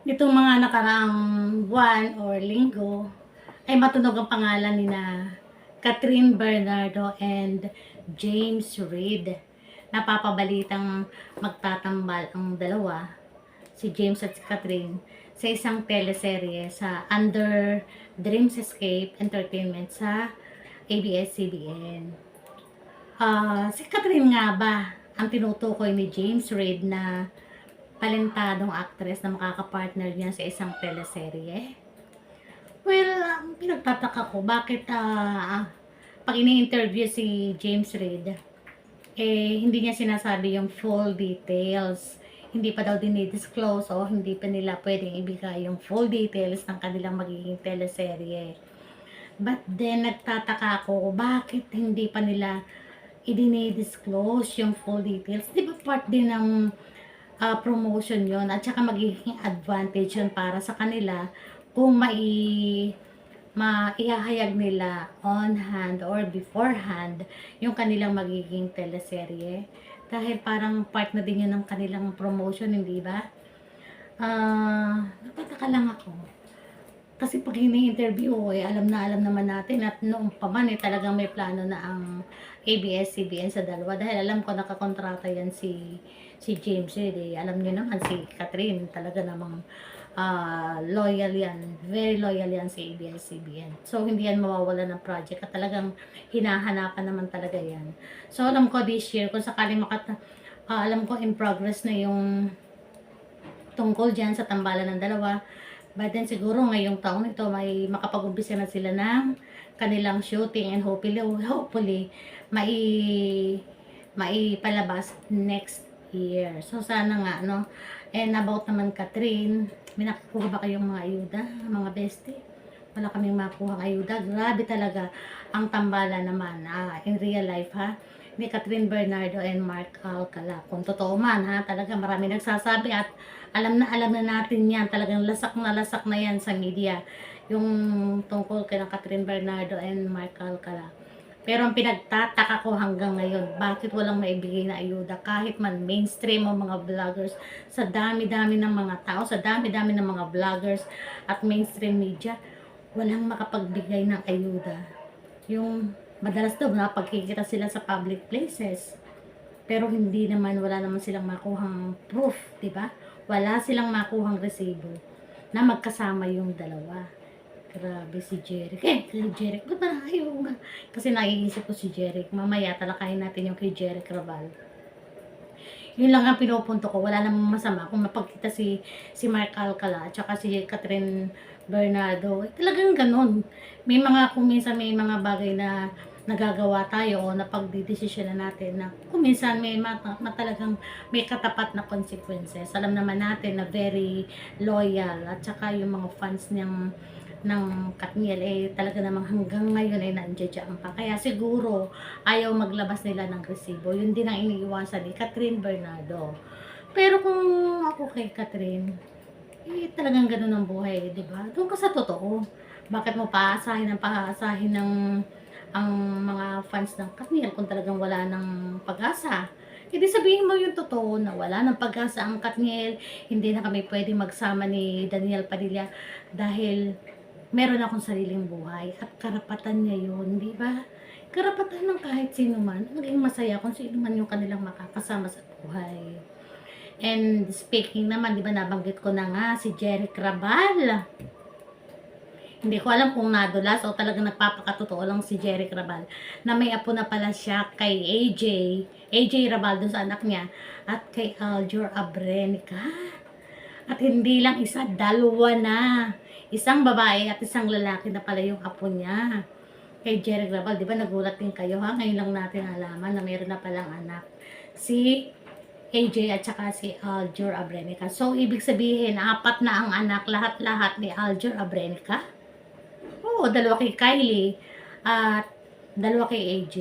nitong mga nakaraang buwan or linggo ay matunog ang pangalan ni na Catherine Bernardo and James Reid. Napapabalitang magtatambal ang dalawa, si James at si Catherine, sa isang teleserye sa Under Dreams Escape Entertainment sa ABS-CBN. Ah, si Catherine nga ba ang tinutukoy ni James Reid na talentadong actress na makakapartner niya sa isang teleserye? Well, um, pinagtataka ko bakit ah, pag ini-interview si James Reid, eh, hindi niya sinasabi yung full details. Hindi pa daw dinidisclose o hindi pa nila pwedeng ibigay yung full details ng kanilang magiging teleserye. But then, nagtataka ako, bakit hindi pa nila i-disclose yung full details? Di ba part din ng ah, promotion yon at saka magiging advantage yun para sa kanila kung mai maihahayag nila on hand or beforehand yung kanilang magiging teleserye. Dahil parang part na din yun ng kanilang promotion, hindi ba? Ah, nagtataka lang ako. Kasi pag ini-interview, eh, alam na alam naman natin at noong pa man, eh, talagang may plano na ang ABS-CBN sa dalawa. Dahil alam ko nakakontrata yan si si James eh. Alam niyo naman si Catherine, talaga namang ah, loyal yan. Very loyal yan si ABS-CBN. So, hindi yan mawawala ng project at talagang hinahanapan naman talaga yan. So, alam ko this year, kung sakaling makat... ah, alam ko in progress na yung tungkol dyan sa tambalan ng dalawa. But then siguro ngayong taon ito may makapag-umpisa na sila ng kanilang shooting and hopefully, hopefully mai maipalabas next year. So sana nga no. And about naman Catherine, may nakukuha ba kayong mga ayuda, mga bestie? Wala kaming makuha ayuda. Grabe talaga ang tambala naman ah, in real life ha ni Catherine Bernardo and Mark Alcala. Kung totoo man ha, talaga marami nagsasabi at alam na alam na natin yan. Talagang lasak na lasak na yan sa media. Yung tungkol kay Catherine Bernardo and Mark Alcala. Pero ang pinagtataka ko hanggang ngayon, bakit walang maibigay na ayuda kahit man mainstream o mga vloggers sa dami-dami ng mga tao, sa dami-dami ng mga vloggers at mainstream media, walang makapagbigay ng ayuda. Yung madalas daw napagkikita sila sa public places. Pero hindi naman, wala naman silang makuhang proof, di ba? Wala silang makuhang resibo na magkasama yung dalawa. Grabe si Jeric. Eh, si Jeric, ba't nga? Kasi naiisip ko si Jeric. Mamaya talakayin natin yung kay Jeric Raval. Yun lang ang pinupunto ko. Wala namang masama kung mapagkita si si Mark Alcala at saka si Catherine Bernardo. Eh, talagang ganun. May mga, kung minsan may mga bagay na nagagawa tayo o napagdidesisyon na natin na kung minsan may mat- matalagang may katapat na consequences. Alam naman natin na very loyal at saka yung mga fans niyang ng Katniel eh talaga namang hanggang ngayon ay nandiyan pa. Kaya siguro ayaw maglabas nila ng resibo. Yun din ang iniiwasan ni Catherine Bernardo. Pero kung ako kay Catherine, eh talagang ganun ang buhay, di ba? Doon sa totoo. Bakit mo paasahin ang paasahin ng ang mga fans ng Katniel kung talagang wala ng pag-asa? Hindi sabihin mo yung totoo na wala ng pag-asa ang Katniel, hindi na kami pwede magsama ni Daniel Padilla dahil meron akong sariling buhay at karapatan niya yun, di ba? Karapatan ng kahit sino man, maging masaya kung sino man yung kanilang makakasama sa buhay. And speaking naman, di ba nabanggit ko na nga si Jeric Rabal. Hindi ko alam kung nadulas o talagang nagpapakatotoo lang si Jeric Rabal na may apo na pala siya kay AJ, AJ Rabal dun sa anak niya at kay Aljur Abrenica. At hindi lang isa, dalawa na. Isang babae at isang lalaki na pala yung apo niya. Kay Jerry Rabal, di ba nagulat din kayo ha? Ngayon lang natin alaman na mayroon na palang anak. Si AJ at saka si Aljur Abrenica. So, ibig sabihin, apat na ang anak, lahat-lahat ni Aljur Abrenica. Oo, dalawa kay Kylie at dalawa kay AJ.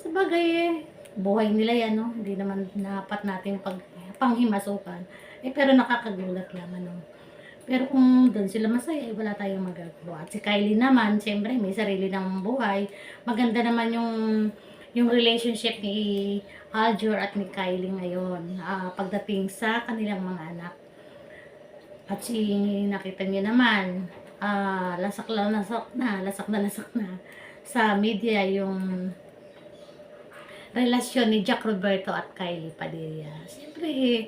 Sabagay, eh, buhay nila yan, no? Hindi naman dapat natin pag panghimasukan. Eh, pero nakakagulat lang, ano? Pero kung doon sila masaya, eh, wala tayong magagawa. At si Kylie naman, siyempre, may sarili ng buhay. Maganda naman yung yung relationship ni Aljur at ni Kylie ngayon ah, pagdating sa kanilang mga anak. At si nakita niyo naman, ah lasak na lasak na, lasak na lasak na sa media yung relasyon ni Jack Roberto at Kylie Padilla. Siyempre, eh,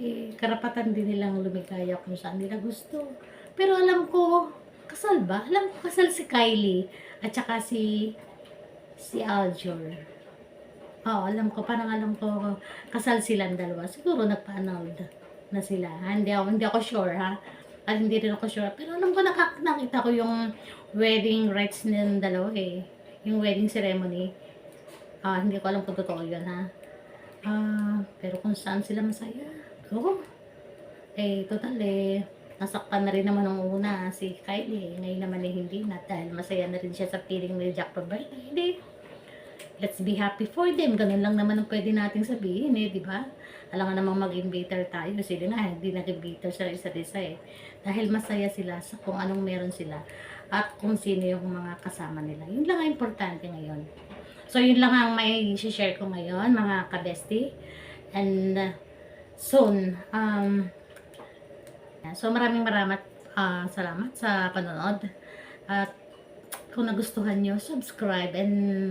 eh, karapatan din nilang lumigaya kung saan nila gusto. Pero alam ko, kasal ba? Alam ko kasal si Kylie at saka si si Aljur. Oo, alam ko, parang alam ko, kasal silang dalawa. Siguro nagpa-annulled na sila. Hindi ako, hindi ako sure, ha? At hindi rin ako sure. Pero alam ko, nakak nakita ko yung wedding rites nilang dalawa, eh. Yung wedding ceremony. Ah, hindi ko alam kung totoo yun, ha? Ah, pero kung saan sila masaya. Go. Eh, total, eh, nasaktan na rin naman nung una si Kylie. Ngayon naman eh, hindi na. Dahil masaya na rin siya sa feeling ni Jack Roberto. Hindi. Let's be happy for them. Ganun lang naman ang pwede nating sabihin eh, di ba? Alam nga namang mag-invader tayo. Sila nga, hindi nag-invader sa isa't isa eh. Dahil masaya sila sa kung anong meron sila at kung sino yung mga kasama nila. Yun lang ang importante ngayon. So, yun lang ang may share ko ngayon, mga kabesti. And uh, soon, um, so maraming maraming ah, salamat sa panonood. At kung nagustuhan nyo, subscribe and